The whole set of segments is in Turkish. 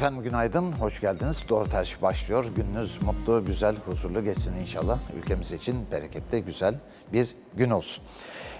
Efendim günaydın, hoş geldiniz. Doğru Tercih başlıyor. Gününüz mutlu, güzel, huzurlu geçsin inşallah. Ülkemiz için bereketli, güzel bir gün olsun.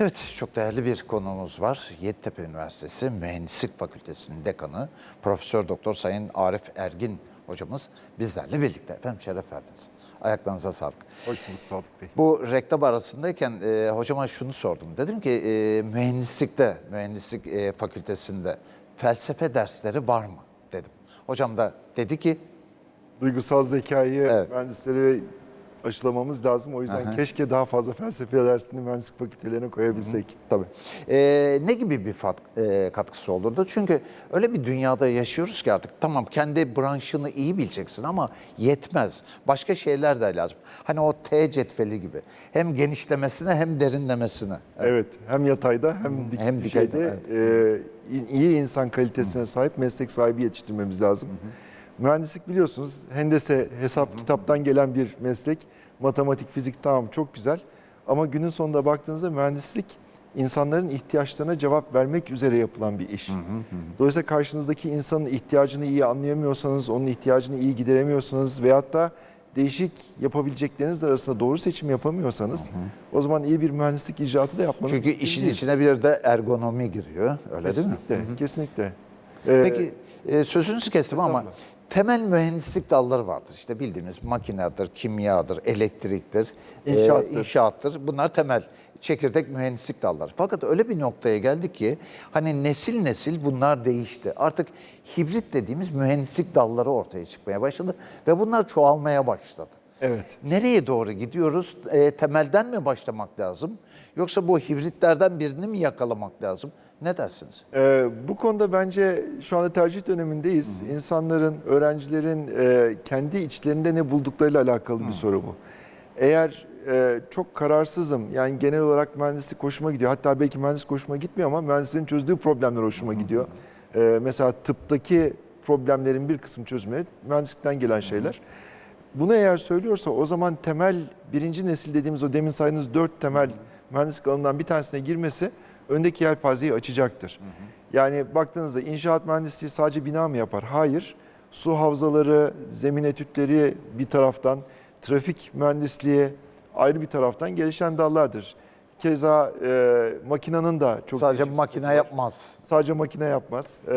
Evet, çok değerli bir konuğumuz var. Yeditepe Üniversitesi Mühendislik Fakültesi'nin dekanı Profesör Doktor Sayın Arif Ergin hocamız bizlerle birlikte. Efendim şeref verdiniz. Ayaklarınıza sağlık. Hoş bulduk Sadık Bey. Bu reklam arasındayken e, hocama şunu sordum. Dedim ki e, mühendislikte, mühendislik e, fakültesinde felsefe dersleri var mı dedim. Hocam da dedi ki Duygusal zekayı Evet. mühendislere aşılamamız lazım. O yüzden keşke daha fazla felsefe dersini mühendislik fakültelerine koyabilsek. tabii. E, ne gibi bir fat- e, katkısı olurdu? Çünkü öyle bir dünyada yaşıyoruz ki artık tamam kendi branşını iyi bileceksin ama yetmez. Başka şeyler de lazım. Hani o T cetveli gibi. Hem genişlemesine hem derinlemesine. Evet. Hem yatayda hem dik Hem düşeyde e, iyi insan kalitesine sahip meslek sahibi yetiştirmemiz lazım. Mühendislik biliyorsunuz hendese hesap kitaptan gelen bir meslek. Matematik, fizik tamam çok güzel. Ama günün sonunda baktığınızda mühendislik insanların ihtiyaçlarına cevap vermek üzere yapılan bir iş. Dolayısıyla karşınızdaki insanın ihtiyacını iyi anlayamıyorsanız, onun ihtiyacını iyi gideremiyorsanız veyahut da değişik yapabilecekleriniz arasında doğru seçim yapamıyorsanız o zaman iyi bir mühendislik icraatı da yapmanız Çünkü işin değil. içine bir de ergonomi giriyor. Öyle değil mi? Kesinlikle, kesinlikle. Ee, Peki e, sözünüzü kestim ama. Temel mühendislik dalları vardır. İşte bildiğimiz makinedir, kimyadır, elektriktir, e, İnşaattır. inşaattır. Bunlar temel çekirdek mühendislik dalları. Fakat öyle bir noktaya geldik ki hani nesil nesil bunlar değişti. Artık hibrit dediğimiz mühendislik dalları ortaya çıkmaya başladı ve bunlar çoğalmaya başladı. Evet. Nereye doğru gidiyoruz? E, temelden mi başlamak lazım? Yoksa bu hibritlerden birini mi yakalamak lazım? Ne dersiniz? Ee, bu konuda bence şu anda tercih dönemindeyiz. İnsanların, öğrencilerin e, kendi içlerinde ne bulduklarıyla alakalı bir soru bu. Eğer e, çok kararsızım, yani genel olarak mühendislik hoşuma gidiyor. Hatta belki mühendislik hoşuma gitmiyor ama mühendislerin çözdüğü problemler hoşuma gidiyor. Ee, mesela tıptaki problemlerin bir kısım çözümleri mühendislikten gelen şeyler. Bunu eğer söylüyorsa o zaman temel birinci nesil dediğimiz o demin saydığınız dört temel mühendislik alanından bir tanesine girmesi öndeki yelpazeyi açacaktır. Yani baktığınızda inşaat mühendisliği sadece bina mı yapar? Hayır. Su havzaları, zemin etütleri bir taraftan, trafik mühendisliği ayrı bir taraftan gelişen dallardır. Keza e, makinanın da çok Sadece makine var. yapmaz. Sadece makine yapmaz. Ee,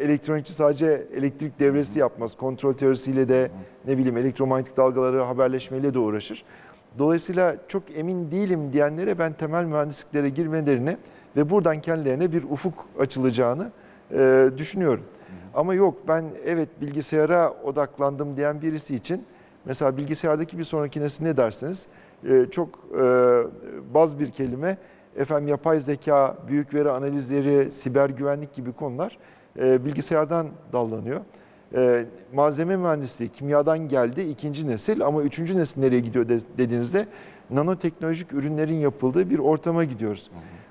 elektronikçi sadece elektrik devresi yapmaz. Kontrol teorisiyle de ne bileyim elektromanyetik dalgaları haberleşmeyle de uğraşır. Dolayısıyla çok emin değilim diyenlere ben temel mühendisliklere girmelerini ve buradan kendilerine bir ufuk açılacağını e, düşünüyorum. Ama yok ben evet bilgisayara odaklandım diyen birisi için mesela bilgisayardaki bir sonraki nesil ne dersiniz? Ee, çok e, baz bir kelime efendim yapay zeka, büyük veri analizleri, siber güvenlik gibi konular e, bilgisayardan dallanıyor. E, malzeme mühendisliği kimyadan geldi ikinci nesil ama üçüncü nesil nereye gidiyor de- dediğinizde nanoteknolojik ürünlerin yapıldığı bir ortama gidiyoruz.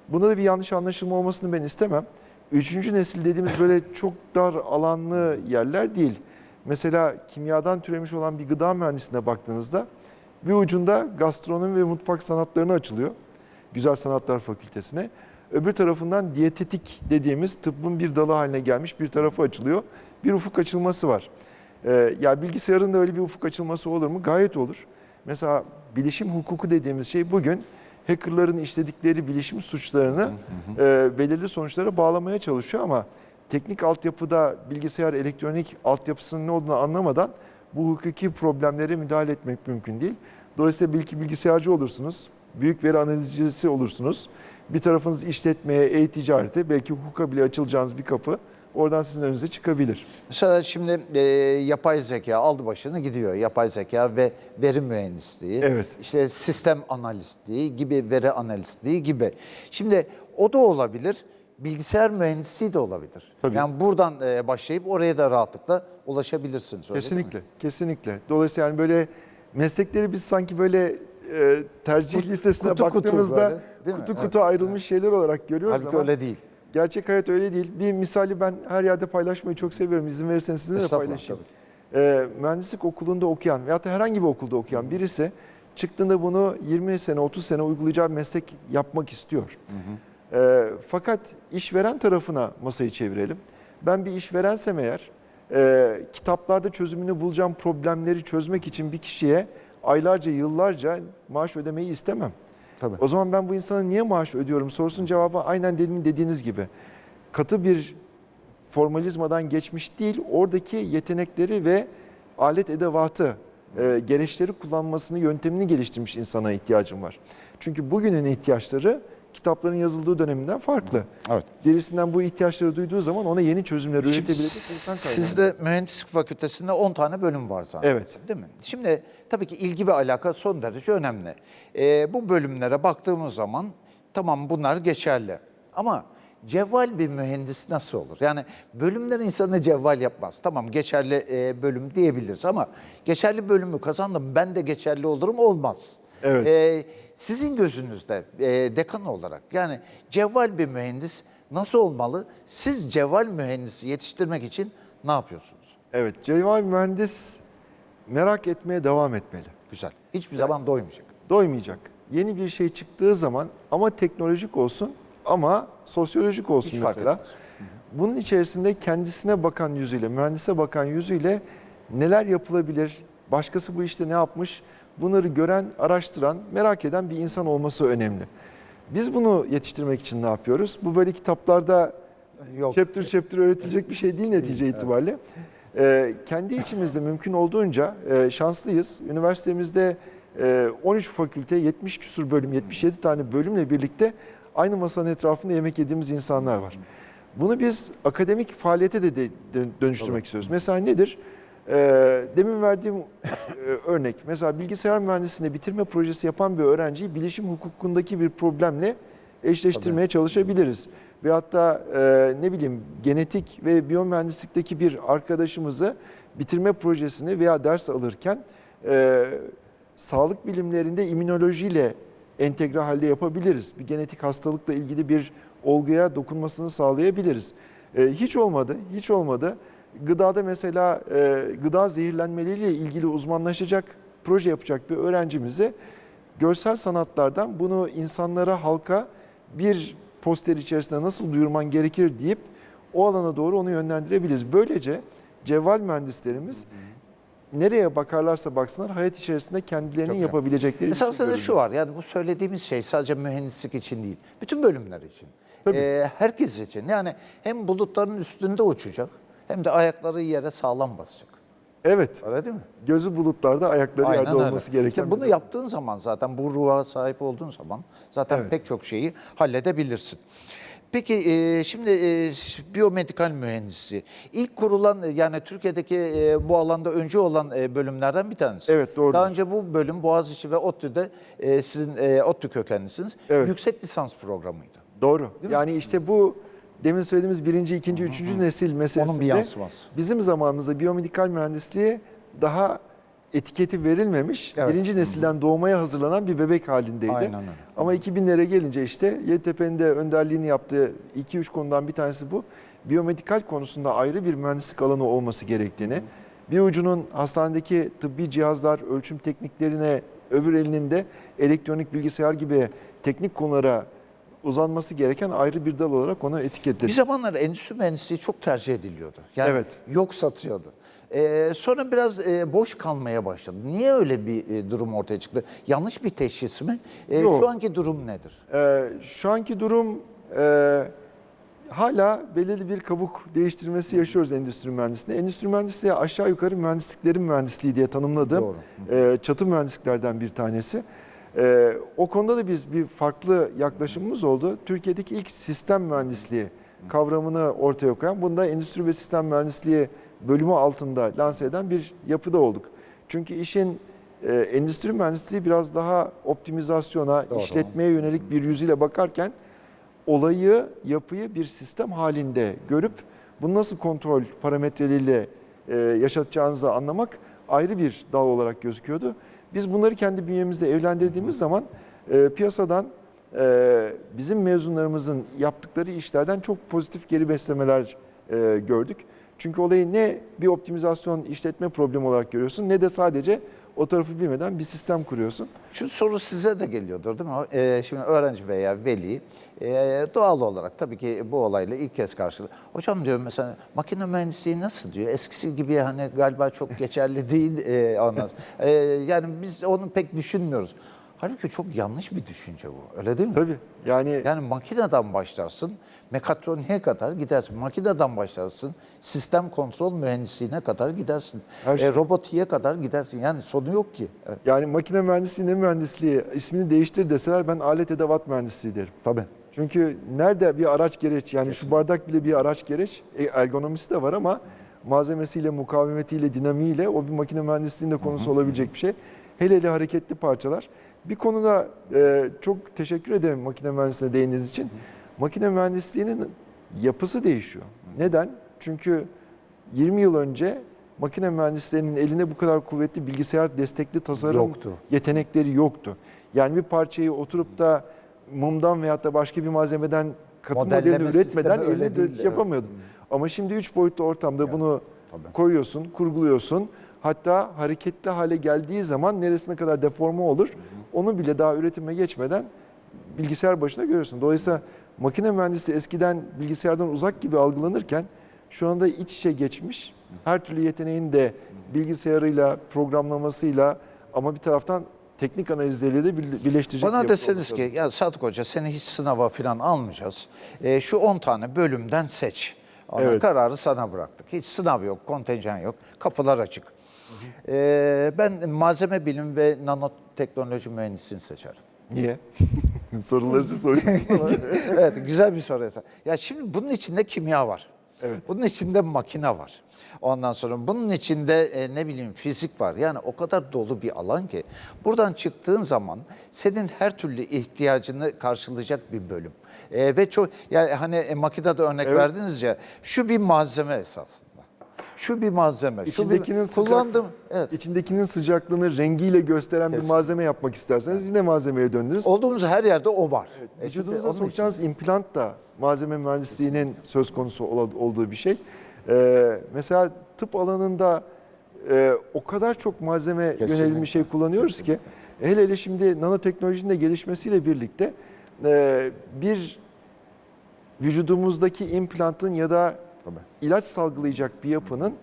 Bunda da bir yanlış anlaşılma olmasını ben istemem. Üçüncü nesil dediğimiz böyle çok dar alanlı yerler değil. Mesela kimyadan türemiş olan bir gıda mühendisliğine baktığınızda bir ucunda gastronomi ve mutfak sanatlarına açılıyor. Güzel Sanatlar Fakültesine. Öbür tarafından diyetetik dediğimiz tıbbın bir dalı haline gelmiş bir tarafı açılıyor. Bir ufuk açılması var. Ee, ya bilgisayarın da öyle bir ufuk açılması olur mu? Gayet olur. Mesela bilişim hukuku dediğimiz şey bugün hackerların işledikleri bilişim suçlarını e, belirli sonuçlara bağlamaya çalışıyor ama teknik altyapıda bilgisayar elektronik altyapısının ne olduğunu anlamadan bu hukuki problemlere müdahale etmek mümkün değil. Dolayısıyla belki bilgisayarcı olursunuz, büyük veri analizcisi olursunuz. Bir tarafınız işletmeye, e-ticarete, belki hukuka bile açılacağınız bir kapı oradan sizin önünüze çıkabilir. Mesela şimdi e, yapay zeka aldı başını gidiyor. Yapay zeka ve veri mühendisliği, Evet. işte sistem analistliği gibi, veri analistliği gibi. Şimdi o da olabilir, bilgisayar mühendisliği de olabilir. Tabii. Yani buradan e, başlayıp oraya da rahatlıkla ulaşabilirsiniz. öyle? Kesinlikle, kesinlikle. Dolayısıyla yani böyle meslekleri biz sanki böyle e, tercih listesine kutu kutu baktığımızda böyle, değil mi? kutu Evet, kutu ayrılmış şeyler olarak görüyoruz Halbuki ama öyle değil. gerçek hayat öyle değil. Bir misali ben her yerde paylaşmayı çok seviyorum. İzin verirseniz sizinle de paylaşayım. E, mühendislik okulunda okuyan veyahut da herhangi bir okulda okuyan birisi çıktığında bunu 20 sene 30 sene uygulayacağı meslek yapmak istiyor. E, fakat işveren tarafına masayı çevirelim. Ben bir işverensem eğer e, kitaplarda çözümünü bulacağım problemleri çözmek için bir kişiye aylarca, yıllarca maaş ödemeyi istemem. Tabii. O zaman ben bu insana niye maaş ödüyorum sorusunun cevabı aynen demin dediğiniz gibi. Katı bir formalizmadan geçmiş değil, oradaki yetenekleri ve alet edevatı, e, gereçleri kullanmasını, yöntemini geliştirmiş insana ihtiyacım var. Çünkü bugünün ihtiyaçları kitapların yazıldığı döneminden farklı. Evet. Birisinden bu ihtiyaçları duyduğu zaman ona yeni çözümler üretebilecek insan kaynağı. sizde mühendislik fakültesinde 10 tane bölüm var zaten. Evet. Değil mi? Şimdi tabii ki ilgi ve alaka son derece önemli. Ee, bu bölümlere baktığımız zaman tamam bunlar geçerli. Ama cevval bir mühendis nasıl olur? Yani bölümler insanı cevval yapmaz. Tamam geçerli e, bölüm diyebiliriz ama geçerli bölümü kazandım ben de geçerli olurum olmaz. Evet. Ee, sizin gözünüzde e, dekan olarak yani cevval bir mühendis nasıl olmalı? Siz cevval mühendisi yetiştirmek için ne yapıyorsunuz? Evet, cevval mühendis merak etmeye devam etmeli. Güzel. Hiçbir zaman doymayacak. Doymayacak. Yeni bir şey çıktığı zaman ama teknolojik olsun ama sosyolojik olsun Hiç mesela. Bunun içerisinde kendisine bakan yüzüyle, mühendise bakan yüzüyle neler yapılabilir, başkası bu işte ne yapmış bunları gören, araştıran, merak eden bir insan olması önemli. Biz bunu yetiştirmek için ne yapıyoruz? Bu böyle kitaplarda Yok. chapter chapter öğretilecek bir şey değil netice itibariyle. Ee, kendi içimizde mümkün olduğunca e, şanslıyız. Üniversitemizde e, 13 fakülte, 70 küsur bölüm, 77 tane bölümle birlikte aynı masanın etrafında yemek yediğimiz insanlar var. Bunu biz akademik faaliyete de, de dön- dönüştürmek istiyoruz. Mesela nedir? Ee, demin verdiğim e, örnek. Mesela bilgisayar mühendisliğinde bitirme projesi yapan bir öğrenciyi bilişim hukukundaki bir problemle eşleştirmeye çalışabiliriz. Ve hatta e, ne bileyim genetik ve biyomühendislikteki bir arkadaşımızı bitirme projesini veya ders alırken e, sağlık bilimlerinde immünolojiyle entegre halde yapabiliriz. Bir genetik hastalıkla ilgili bir olguya dokunmasını sağlayabiliriz. E, hiç olmadı, hiç olmadı. Gıdada mesela e, gıda zehirlenmeleriyle ilgili uzmanlaşacak proje yapacak bir öğrencimize görsel sanatlardan bunu insanlara, halka bir poster içerisinde nasıl duyurman gerekir deyip o alana doğru onu yönlendirebiliriz. Böylece cevval mühendislerimiz nereye bakarlarsa baksınlar hayat içerisinde kendilerinin Çok yapabilecekleri Mesela şu var yani bu söylediğimiz şey sadece mühendislik için değil. Bütün bölümler için. Tabii. Ee, herkes için. Yani hem bulutların üstünde uçacak hem de ayakları yere sağlam basacak. Evet, Öyle değil mi? gözü bulutlarda, ayakları Aynen yerde öyle. olması gereken. İşte bunu yaptığın zaman zaten bu ruha sahip olduğun zaman zaten Evet. pek çok şeyi halledebilirsin. Peki e, şimdi e, biyomedikal mühendisi ilk kurulan yani Türkiye'deki e, bu alanda öncü olan e, bölümlerden bir tanesi. Evet, doğrudur. Daha önce bu bölüm Boğaziçi ve ODTÜ'de e, sizin e, ODTÜ kökenlisiniz. Evet. Yüksek lisans programıydı. Doğru. Yani işte bu demin söylediğimiz birinci, ikinci, üçüncü nesil meselesinde yansıması. bizim zamanımızda biyomedikal mühendisliğe daha etiketi verilmemiş, Evet. birinci nesilden doğmaya hazırlanan bir bebek halindeydi. Aynen öyle. Ama 2000'lere gelince işte YTP'nin de önderliğini yaptığı 2-3 konudan bir tanesi bu. Biyomedikal konusunda ayrı bir mühendislik alanı olması gerektiğini, bir ucunun hastanedeki tıbbi cihazlar, ölçüm tekniklerine, öbür elinin de elektronik bilgisayar gibi teknik konulara uzanması gereken ayrı bir dal olarak ona Bir etiketledi. zamanlar endüstri mühendisliği çok tercih ediliyordu. Yani Evet. yok satıyordu. Ee, sonra biraz e, boş kalmaya başladı. Niye öyle bir e, durum ortaya çıktı? Yanlış bir teşhis mi? E, Yok. şu anki durum nedir? Ee, şu anki durum e, hala belirli bir kabuk değiştirmesi yaşıyoruz endüstri mühendisliğinde. Endüstri mühendisliği aşağı yukarı mühendisliklerin mühendisliği diye tanımladığım e, çatı mühendisliklerden bir tanesi. E, o konuda da biz bir farklı yaklaşımımız oldu. Türkiye'deki ilk sistem mühendisliği kavramını ortaya koyan, bunda endüstri ve sistem mühendisliği bölümü altında lanse eden bir yapıda olduk. Çünkü işin e, endüstri mühendisliği biraz daha optimizasyona, Doğru. işletmeye yönelik bir yüzüyle bakarken olayı, yapıyı bir sistem halinde görüp bunu nasıl kontrol parametreleriyle e, yaşatacağınızı anlamak ayrı bir dal olarak gözüküyordu. Biz bunları kendi bünyemizde evlendirdiğimiz zaman e, piyasadan e, bizim mezunlarımızın yaptıkları işlerden çok pozitif geri beslemeler e, gördük. Çünkü olayı ne bir optimizasyon işletme problemi olarak görüyorsun ne de sadece o tarafı bilmeden bir sistem kuruyorsun. Şu soru size de geliyordur değil mi? Ee, şimdi öğrenci veya veli e, doğal olarak tabii ki bu olayla ilk kez karşılaşıyor. Hocam diyor mesela makine mühendisliği nasıl diyor? Eskisi gibi hani galiba çok geçerli değil e, ondan. E, yani biz onu pek düşünmüyoruz. Halbuki çok yanlış bir düşünce bu. Öyle değil mi? Tabii. Yani Yani makineden başlarsın, mekatroniğe kadar gidersin. Makineden başlarsın, sistem kontrol mühendisliğine kadar gidersin. Her şey. E, robotiğe kadar gidersin. Yani sonu yok ki. Evet. yani makine mühendisliği ne mühendisliği ismini değiştir deseler ben alet edevat mühendisliği derim. Tabii. Çünkü nerede bir araç gereç yani şu bardak bile bir araç gereç e, ergonomisi de var ama malzemesiyle, mukavemetiyle, dinamiğiyle o bir makine mühendisliğinde konusu olabilecek bir şey. Hele hele hareketli parçalar. Bir konuda e, çok teşekkür ederim makine mühendisliğine değindiğiniz için. Makine mühendisliğinin yapısı değişiyor. Neden? Çünkü 20 yıl önce makine mühendislerinin elinde bu kadar kuvvetli bilgisayar destekli tasarım Yoktu. yetenekleri yoktu. Yani bir parçayı oturup da mumdan veyahut da başka bir malzemeden katı Modelleme modelini üretmeden öyle öyle değil, evet. yapamıyordun. Ama şimdi üç boyutlu ortamda bunu tabii. koyuyorsun, kurguluyorsun. Hatta hareketli hale geldiği zaman neresine kadar deforme olur onu bile daha üretime geçmeden bilgisayar başında görüyorsun. Dolayısıyla makine mühendisliği eskiden bilgisayardan uzak gibi algılanırken şu anda iç içe geçmiş. Her türlü yeteneğin de bilgisayarıyla, programlamasıyla ama bir taraftan teknik analizleriyle de bir- birleştirecek bir Bana deseniz ki ya Sadık Hoca seni hiç sınava falan almayacağız. E, şu 10 tane bölümden seç. Ama Evet. kararı sana bıraktık. Hiç sınav yok, kontenjan yok, kapılar açık. E, ben malzeme bilim ve nanoteknoloji mühendisliğini seçerim. Niye? Soruları siz soruyorsunuz evet güzel bir soru. Ya şimdi bunun içinde kimya var. Evet. Bunun içinde makine var. Ondan sonra bunun içinde e, ne bileyim fizik var. Yani o kadar dolu bir alan ki buradan çıktığın zaman senin her türlü ihtiyacını karşılayacak bir bölüm. E, ve çok yani hani e, makinede örnek Evet. verdiniz ya şu bir malzeme esasında. Şu bir malzeme. Şu İçindekinin bir sıcak- kullandım. Evet. İçindekinin sıcaklığını rengiyle gösteren bir malzeme yapmak isterseniz yine malzemeye döndünüz. Olduğumuz her yerde o var. E, çünkü Vücudunuza onun için- sokacağınız implant da malzeme mühendisliğinin söz konusu ola- olduğu bir şey. Ee, mesela tıp alanında e, o kadar çok malzeme Kesinlikle. yönelimli şey kullanıyoruz ki hele hele şimdi nanoteknolojinin de gelişmesiyle birlikte e, bir vücudumuzdaki implantın ya da Tabii. ilaç salgılayacak bir yapının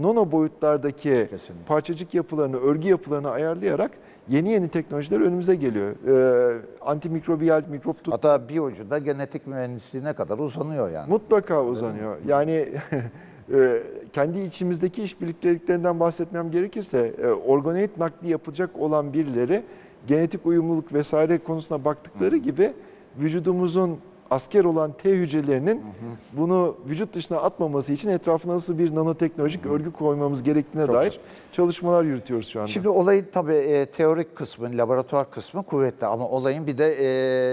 nano boyutlardaki Kesinlikle. parçacık yapılarını, örgü yapılarını ayarlayarak yeni yeni teknolojiler önümüze geliyor. Ee, antimikrobiyal, mikrop tut Hatta bir ucu da genetik mühendisliğine kadar uzanıyor yani. mutlaka uzanıyor. Yani e, kendi içimizdeki işbirliklerinden bahsetmem gerekirse e, organoid nakli yapılacak olan birileri genetik uyumluluk vesaire konusuna baktıkları gibi vücudumuzun asker olan T hücrelerinin bunu vücut dışına atmaması için etrafına nasıl bir nanoteknolojik örgü koymamız gerektiğine Çok dair çalışmalar yürütüyoruz şu anda. Şimdi olayın tabii e, teorik kısmı, laboratuvar kısmı kuvvetli ama olayın bir de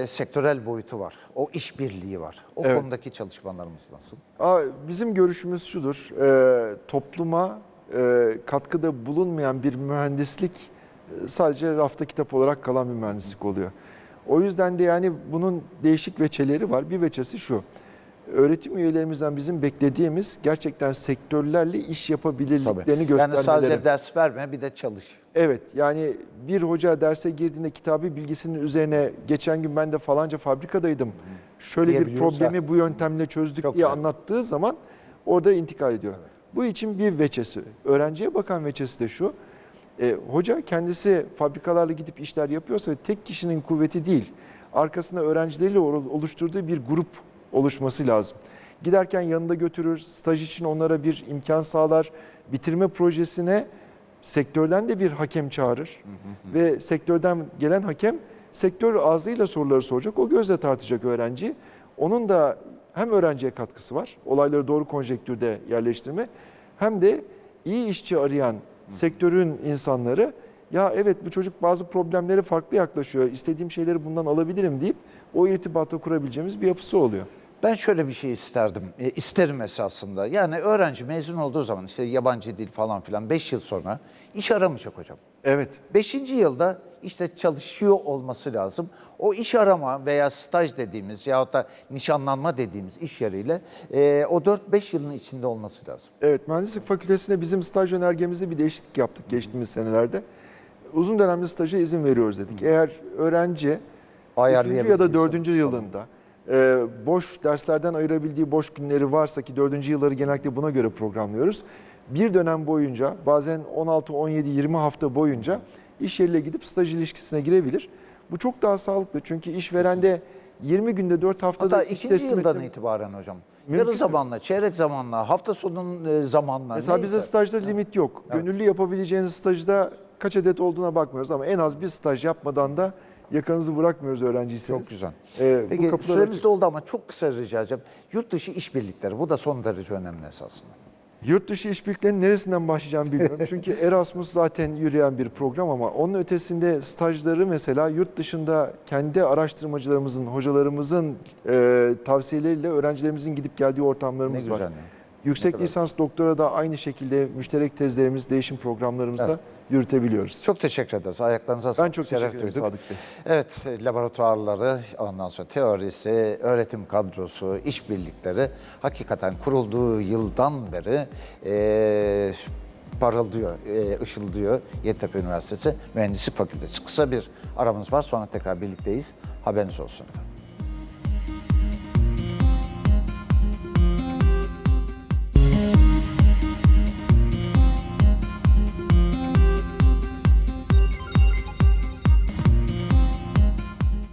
e, sektörel boyutu var. O işbirliği var. O Evet. konudaki çalışmalarımız nasıl? Aa, Bizim görüşümüz şudur, e, topluma e, katkıda bulunmayan bir mühendislik e, sadece rafta kitap olarak kalan bir mühendislik oluyor. O yüzden de yani bunun değişik veçeleri var. Bir veçesi şu, öğretim üyelerimizden bizim beklediğimiz gerçekten sektörlerle iş yapabilirliklerini Yani göstermeleri. sadece ders verme bir de çalış. Evet yani bir hoca derse girdiğinde kitabı bilgisinin üzerine geçen gün ben de falanca fabrikadaydım. Şöyle bir problemi bu yöntemle çözdük Çok diye güzel. anlattığı zaman orada intikal ediyor. Bu için bir veçesi. Öğrenciye bakan veçesi de şu. E, hoca kendisi fabrikalarla gidip işler yapıyorsa tek kişinin kuvveti değil. Arkasında öğrencileriyle ol- oluşturduğu bir grup oluşması lazım. Giderken yanında götürür, staj için onlara bir imkan sağlar. Bitirme projesine sektörden de bir hakem çağırır. Ve sektörden gelen hakem sektör ağzıyla soruları soracak. O gözle tartacak öğrenci. Onun da hem öğrenciye katkısı var. Olayları doğru konjektürde yerleştirme. Hem de iyi işçi arayan sektörün insanları ya evet bu çocuk bazı problemlere farklı yaklaşıyor. İstediğim şeyleri bundan alabilirim deyip o irtibatı kurabileceğimiz bir yapısı oluyor. Ben şöyle bir şey isterdim, e, isterim esasında. Yani öğrenci mezun olduğu zaman işte yabancı dil falan filan 5 yıl sonra iş aramayacak hocam. Evet. Beşinci yılda işte çalışıyor olması lazım. O iş arama veya staj dediğimiz yahut da nişanlanma dediğimiz iş yeriyle e, o 4-5 yılın içinde olması lazım. Evet, mühendislik fakültesinde bizim staj önergemizde bir değişiklik yaptık geçtiğimiz senelerde. uzun dönemli staja izin veriyoruz dedik. Eğer öğrenci 3. ya da Ayarlayabildiyse. 4. yılında e, boş derslerden ayırabildiği boş günleri varsa ki 4. yılları genellikle buna göre programlıyoruz. Bir dönem boyunca bazen 16, 17, 20 hafta boyunca iş yeriyle gidip staj ilişkisine girebilir. Bu çok daha sağlıklı çünkü işverende 20 günde 4 haftada Hatta iş ikinci teslim yıldan etme- itibaren hocam. Mümkün. Yarı zamanla, çeyrek zamanla, hafta sonunun e, zamanla. Mesela neyse. bizde stajda limit yok. Gönüllü yapabileceğiniz stajda kaç adet olduğuna bakmıyoruz ama en az bir staj yapmadan da yakanızı bırakmıyoruz öğrenciyseniz. Çok güzel. Ee, bu Peki kapılar süremiz açık. de oldu ama çok kısa rica edeceğim. Yurt dışı işbirlikleri bu da son derece önemli esasında. Yurt dışı işbirliklerinin neresinden başlayacağımı bilmiyorum. Çünkü Erasmus zaten yürüyen bir program ama onun ötesinde stajları mesela yurt dışında kendi araştırmacılarımızın, hocalarımızın e, tavsiyeleriyle öğrencilerimizin gidip geldiği Ne ortamlarımız güzel. var. ya. Yüksek lisans doktora da aynı şekilde müşterek tezlerimiz, değişim programlarımızda Evet. yürütebiliyoruz. Çok teşekkür ederiz. Ayaklarınıza Ben sağlık. çok Şeref teşekkür ederim. Sadık Bey. Evet, e, laboratuvarları, ondan sonra teorisi, öğretim kadrosu, işbirlikleri hakikaten kurulduğu yıldan beri e, parıldıyor, e, ışıldıyor Yeditepe Üniversitesi Mühendislik Fakültesi. Kısa bir aramız var, sonra tekrar birlikteyiz. Haberiniz olsun efendim.